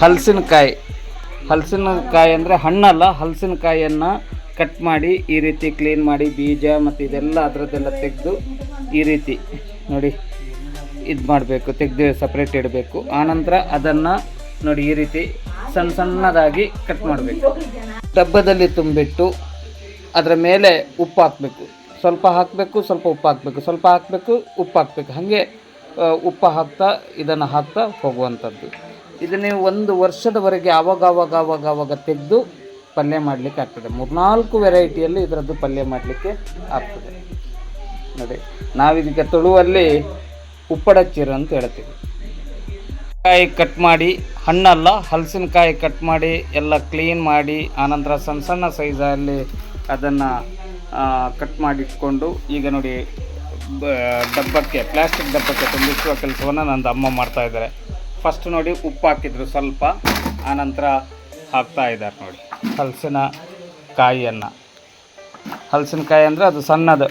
ಹಲಸಿನಕಾಯಿ. ಹಲಸಿನಕಾಯಿ ಅಂದರೆ ಹಣ್ಣಲ್ಲ ಹಲಸಿನಕಾಯಿಯನ್ನು ಕಟ್ ಮಾಡಿ ಈ ರೀತಿ ಕ್ಲೀನ್ ಮಾಡಿ ಬೀಜ ಮತ್ತು ಇದೆಲ್ಲ ಅದರದ್ದೆಲ್ಲ ತೆಗೆದು ಈ ರೀತಿ ನೋಡಿ ಇದು ಮಾಡಬೇಕು, ತೆಗೆದು ಸಪ್ರೇಟ್ ಇಡಬೇಕು. ಆನಂತರ ಅದನ್ನು ನೋಡಿ ಈ ರೀತಿ ಸಣ್ಣ ಸಣ್ಣದಾಗಿ ಕಟ್ ಮಾಡಬೇಕು. ಡಬ್ಬದಲ್ಲಿ ತುಂಬಿಟ್ಟು ಅದರ ಮೇಲೆ ಉಪ್ಪು ಹಾಕಬೇಕು. ಸ್ವಲ್ಪ ಹಾಕಬೇಕು, ಸ್ವಲ್ಪ ಉಪ್ಪು ಹಾಕಬೇಕು. ಸ್ವಲ್ಪ ಹಾಕಬೇಕು, ಉಪ್ಪು ಹಾಕಬೇಕು. ಹಾಗೆ ಉಪ್ಪು ಹಾಕ್ತಾ, ಇದನ್ನು ಹಾಕ್ತಾ ಹೋಗುವಂಥದ್ದು. ಇದು ನೀವು ಒಂದು ವರ್ಷದವರೆಗೆ ಆವಾಗ ಆವಾಗ ಆವಾಗ ಆವಾಗ ತೆಗೆದು ಪಲ್ಯ ಮಾಡಲಿಕ್ಕೆ ಆಗ್ತದೆ. ಮೂರ್ನಾಲ್ಕು ವೆರೈಟಿಯಲ್ಲಿ ಇದರದ್ದು ಪಲ್ಯ ಮಾಡಲಿಕ್ಕೆ ಆಗ್ತದೆ. ನೋಡಿ ನಾವಿದಕ್ಕೆ ತುಳುವಲ್ಲಿ ಉಪ್ಪಡಚ್ಚೀರು ಅಂತ ಹೇಳ್ತೀವಿ. ಕಾಯಿ ಕಟ್ ಮಾಡಿ, ಹಣ್ಣಲ್ಲ ಹಲಸಿನಕಾಯಿ ಕಟ್ ಮಾಡಿ, ಎಲ್ಲ ಕ್ಲೀನ್ ಮಾಡಿ, ಆನಂತರ ಸಣ್ಣ ಸಣ್ಣ ಸೈಜಲ್ಲಿ ಅದನ್ನು ಕಟ್ ಮಾಡಿಟ್ಕೊಂಡು ಈಗ ನೋಡಿ ಡಬ್ಬಕ್ಕೆ ಪ್ಲಾಸ್ಟಿಕ್ ಡಬ್ಬಕ್ಕೆ ತುಂಬಿಸುವ ಕೆಲಸವನ್ನು ನಂದು ಅಮ್ಮ ಮಾಡ್ತಾ ಇದ್ದಾರೆ. ಫಸ್ಟ್ ನೋಡಿ ಉಪ್ಪು ಹಾಕಿದ್ರು ಸ್ವಲ್ಪ ಆನಂತರ ಹಾಕ್ತಾ ಇದ್ದಾರೆ ನೋಡಿ. ಹಲಸಿನ ಕಾಯಿಯನ್ನು. ಹಲಸಿನಕಾಯಿ ಅಂದರೆ ಅದು ಸಣ್ಣದು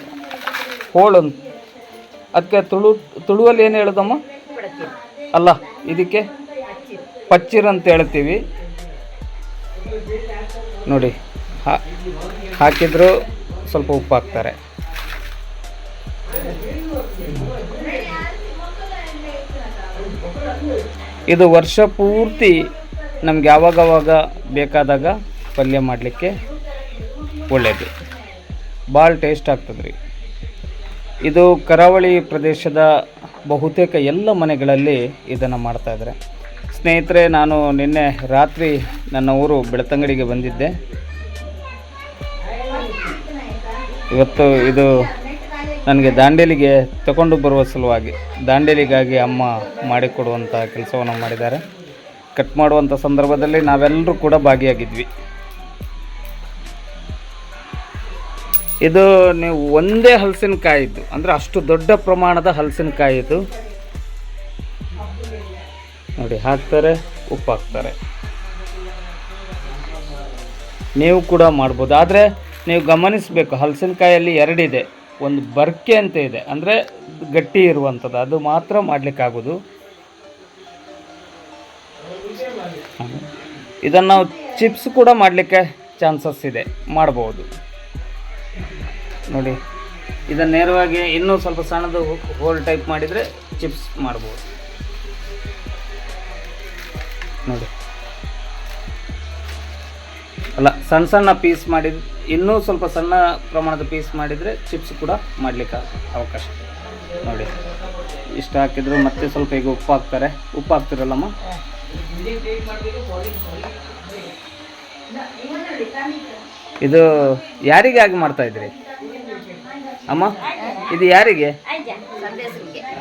ಹೋಳು ಅದಕ್ಕೆ ತುಳು, ತುಳುವಲ್ಲಿ ಏನು ಹೇಳೋದಮ್ಮ? ಅಲ್ಲ, ಇದಕ್ಕೆ ಪಚ್ಚಿರ್ ಅಂತ ಹೇಳ್ತೀವಿ. ನೋಡಿ ಹಾಕಿದ್ರು ಸ್ವಲ್ಪ ಉಪ್ಪು ಹಾಕ್ತಾರೆ. ಇದು ವರ್ಷ ಪೂರ್ತಿ ನಮ್ಗೆ ಯಾವಾಗವಾಗ ಬೇಕಾದಾಗ ಪಲ್ಯ ಮಾಡಲಿಕ್ಕೆ ಒಳ್ಳೆಯದು ಭಾಳ ಟೇಸ್ಟ್ ಆಗ್ತದೆ ರೀ ಇದು ಕರಾವಳಿ ಪ್ರದೇಶದ ಬಹುತೇಕ ಎಲ್ಲ ಮನೆಗಳಲ್ಲಿ ಇದನ್ನು ಮಾಡ್ತಾಯಿದ್ದಾರೆ ಸ್ನೇಹಿತರೆ, ನಾನು ನಿನ್ನೆ ರಾತ್ರಿ ನನ್ನ ಊರು ಬೆಳ್ತಂಗಡಿಗೆ ಬಂದಿದ್ದೆ. ಇವತ್ತು ಇದು ನನಗೆ ದಾಂಡೇಲಿಗೆ ತಗೊಂಡು ಬರುವ ಸಲುವಾಗಿ ದಾಂಡೇಲಿಗಾಗಿ ಅಮ್ಮ ಮಾಡಿಕೊಡುವಂಥ ಕೆಲಸವನ್ನು ಮಾಡಿದ್ದಾರೆ. ಕಟ್ ಮಾಡುವಂಥ ಸಂದರ್ಭದಲ್ಲಿ ನಾವೆಲ್ಲರೂ ಕೂಡ ಭಾಗಿಯಾಗಿದ್ವಿ. ಇದು ನೀವು ಒಂದೇ ಹಲಸಿನಕಾಯಿದ್ದು ಅಂದರೆ ಅಷ್ಟು ದೊಡ್ಡ ಪ್ರಮಾಣದ ಹಲಸಿನಕಾಯಿ ಇದು. ನೋಡಿ, ಹಾಕ್ತಾರೆ, ಉಪ್ಪು ಹಾಕ್ತಾರೆ. ನೀವು ಕೂಡ ಮಾಡ್ಬೋದು. ಆದರೆ ನೀವು ಗಮನಿಸಬೇಕು, ಹಲಸಿನಕಾಯಲ್ಲಿ ಎರಡಿದೆ. ಒಂದು ಬರ್ಕೆ ಅಂತ ಇದೆ. ಅಂದರೆ ಗಟ್ಟಿ ಇರುವಂಥದ್ದು. ಅದು ಮಾತ್ರ ಮಾಡಲಿಕ್ಕಾಗೋದು. ಇದನ್ನು ನಾವು ಚಿಪ್ಸ್ ಕೂಡ ಮಾಡಲಿಕ್ಕೆ ಚಾನ್ಸಸ್ ಇದೆ. ಮಾಡ್ಬೋದು. ನೋಡಿ ಇದನ್ನು ನೇರವಾಗಿ ಇನ್ನೂ ಸ್ವಲ್ಪ ಸಣ್ಣದು ಹೋಲ್ ಟೈಪ್ ಮಾಡಿದರೆ ಚಿಪ್ಸ್ ಮಾಡ್ಬೋದು. ನೋಡಿ. ಅಲ್ಲ, ಸಣ್ಣ ಸಣ್ಣ ಪೀಸ್ ಮಾಡಿದ ಇನ್ನೂ ಸ್ವಲ್ಪ ಸಣ್ಣ ಪ್ರಮಾಣದ ಪೀಸ್ ಮಾಡಿದರೆ ಚಿಪ್ಸ್ ಕೂಡ ಮಾಡಲಿಕ್ಕೆ ಅವಕಾಶ ನೋಡಿ. ಇಷ್ಟು ಹಾಕಿದ್ರು ಮತ್ತೆ ಸ್ವಲ್ಪ ಈಗ ಉಪ್ಪು ಹಾಕ್ತಾರೆ. ಉಪ್ಪು ಹಾಕ್ತಿರಲ್ಲಮ್ಮ? ಇದು ಯಾರಿಗಾಗಿ ಮಾಡ್ತಾ ಇದ್ರಿ? ಅಮ್ಮ, ಇದು ಯಾರಿಗೆ?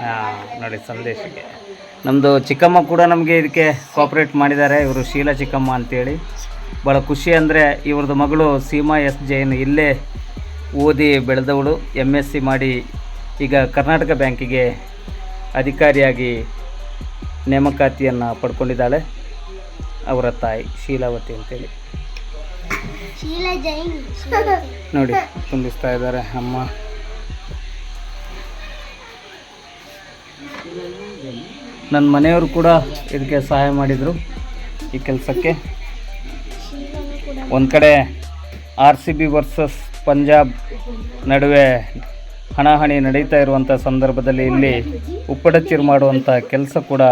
ಹಾಂ, ನೋಡಿ ಸಂದೇಶಕ್ಕೆ. ನಮ್ಮದು ಚಿಕ್ಕಮ್ಮ ಕೂಡ ನಮಗೆ ಇದಕ್ಕೆ ಕೋಆಪ್ರೇಟ್ ಮಾಡಿದ್ದಾರೆ. ಇವರು ಶೀಲಾ ಚಿಕ್ಕಮ್ಮ ಅಂತೇಳಿ. ಭಾಳ ಖುಷಿ ಅಂದರೆ ಇವ್ರದ್ದು ಮಗಳು ಸೀಮಾ ಎಸ್ ಜೈನ್ ಇಲ್ಲೇ ಓದಿ ಬೆಳೆದವಳು ಎಂ ಎಸ್ ಸಿ ಮಾಡಿ ಈಗ ಕರ್ನಾಟಕ ಬ್ಯಾಂಕಿಗೆ ಅಧಿಕಾರಿಯಾಗಿ ನೇಮಕಾತಿಯನ್ನು ಪಡ್ಕೊಂಡಿದ್ದಾಳೆ. ಅವರ ತಾಯಿ ಶೀಲಾವತಿ ಅಂತೇಳಿ. ನೋಡಿ ತುಂಬಿಸ್ತಾ ಇದ್ದಾರೆ ಅಮ್ಮ. ನನ್ನ ಮನೆಯವರು ಕೂಡ ಇದಕ್ಕೆ ಸಹಾಯ ಮಾಡಿದರು ಈ ಕೆಲಸಕ್ಕೆ. ಒಂದು ಕಡೆ R C B versus Punjab ನಡುವೆ ಹಣಾಹಣಿ ನಡೀತಾ ಇರುವಂಥ ಸಂದರ್ಭದಲ್ಲಿ ಇಲ್ಲಿ ಉಪ್ಪಡಚಿರು ಮಾಡುವಂಥ ಕೆಲಸ ಕೂಡ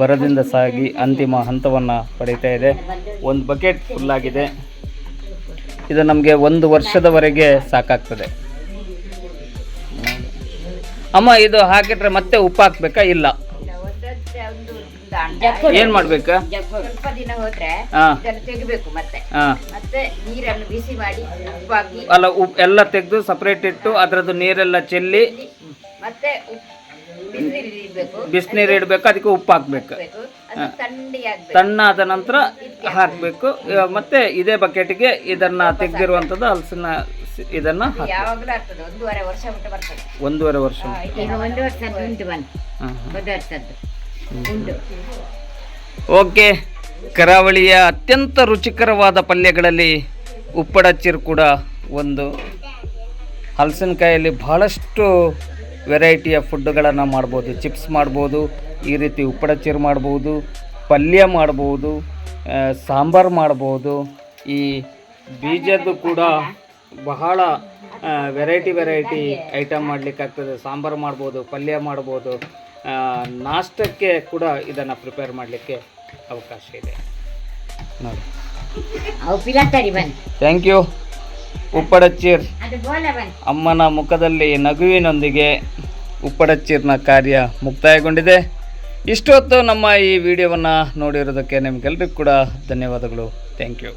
ಬರದಿಂದ ಸಾಗಿ ಅಂತಿಮ ಹಂತವನ್ನು ಪಡೀತಾ ಇದೆ. ಒಂದು ಬಕೆಟ್ ಫುಲ್ಲಾಗಿದೆ ಇದು ನಮಗೆ ಒಂದು ವರ್ಷದವರೆಗೆ ಸಾಕಾಗ್ತದೆ. ಅಮ್ಮ, ಇದು ಹಾಕಿಟ್ರೆ ಮತ್ತೆ ಉಪ್ಪು ಹಾಕ್ಬೇಕಾ? ಇಲ್ಲ. ಏನು ಮಾಡ್ಬೇಕು? ಸ್ವಲ್ಪ ದಿನ ಹೋದ್ರೆ ಇದನ್ನು ತೆಗಿಬೇಕು ಮತ್ತೆ. ಮತ್ತೆ ನೀರನ್ನು ಬಿಸಿ ಮಾಡಿ ಉಪ್ಪು ಅಲ್ಲ ಉಪ್ಪು ಎಲ್ಲ ತೆಗೆದು ಸಪ್ರೇಟ್ ಇಟ್ಟು ಅದರದ್ದು ನೀರೆಲ್ಲ ಚೆಲ್ಲಿ ಮತ್ತೆ ಬಿಸಿನೀರು ಇಡಬೇಕು. ಅದಕ್ಕೆ ಉಪ್ಪು ಹಾಕ್ಬೇಕು. ತಣ್ಣಾದ ನಂತರ ಹಾಕಬೇಕು. ಮತ್ತೆ ಇದೇ ಬಕೆಟ್ಗೆ ಇದನ್ನ ತೆಗೆದಿರುವಂಥದ್ದು ಹಲಸಿನ ಇದನ್ನ ಒಂದೂವರೆ ವರ್ಷ ಒಂದೂವರೆ ವರ್ಷ ಓಕೆ, ಕರಾವಳಿಯ ಅತ್ಯಂತ ರುಚಿಕರವಾದ ಪಲ್ಯಗಳಲ್ಲಿ ಉಪ್ಪಡಚ್ಚಿರು ಕೂಡ ಒಂದು. ಹಲಸಿನಕಾಯಲ್ಲಿ ಬಹಳಷ್ಟು ವೆರೈಟಿಯ ಫುಡ್ಡುಗಳನ್ನು ಮಾಡ್ಬೋದು. ಚಿಪ್ಸ್ ಮಾಡ್ಬೋದು, ಈ ರೀತಿ ಉಪ್ಪಡಚ್ಚಿರು ಮಾಡ್ಬೋದು, ಪಲ್ಯ ಮಾಡ್ಬೋದು ಸಾಂಬಾರು ಮಾಡ್ಬೋದು. ಈ ಬೀಜದ್ದು ಕೂಡ ಬಹಳ ವೆರೈಟಿ ವೆರೈಟಿ ಐಟಮ್ ಮಾಡ್ಲಿಕ್ಕೆ ಆಗ್ತದೆ ಸಾಂಬಾರು ಮಾಡ್ಬೋದು, ಪಲ್ಯ ಮಾಡ್ಬೋದು. ನಾಷ್ಟಕ್ಕೆ ಕೂಡ ಇದನ್ನು ಪ್ರಿಪೇರ್ ಮಾಡಲಿಕ್ಕೆ ಅವಕಾಶ ಇದೆ. ನೋಡಿ. ಥ್ಯಾಂಕ್ ಯು ಉಪ್ಪಡಚ್ಚೀರ್ ಅಮ್ಮನ ಮುಖದಲ್ಲಿ ನಗುವಿನೊಂದಿಗೆ ಉಪ್ಪಡಚ್ಚೀರ್ನ ಕಾರ್ಯ ಮುಕ್ತಾಯಗೊಂಡಿದೆ. ಇಷ್ಟೊತ್ತು ನಮ್ಮ ಈ ವಿಡಿಯೋವನ್ನು ನೋಡಿರೋದಕ್ಕೆ ನಿಮಗೆಲ್ಲರಿಗೂ ಕೂಡ ಧನ್ಯವಾದಗಳು. Thank you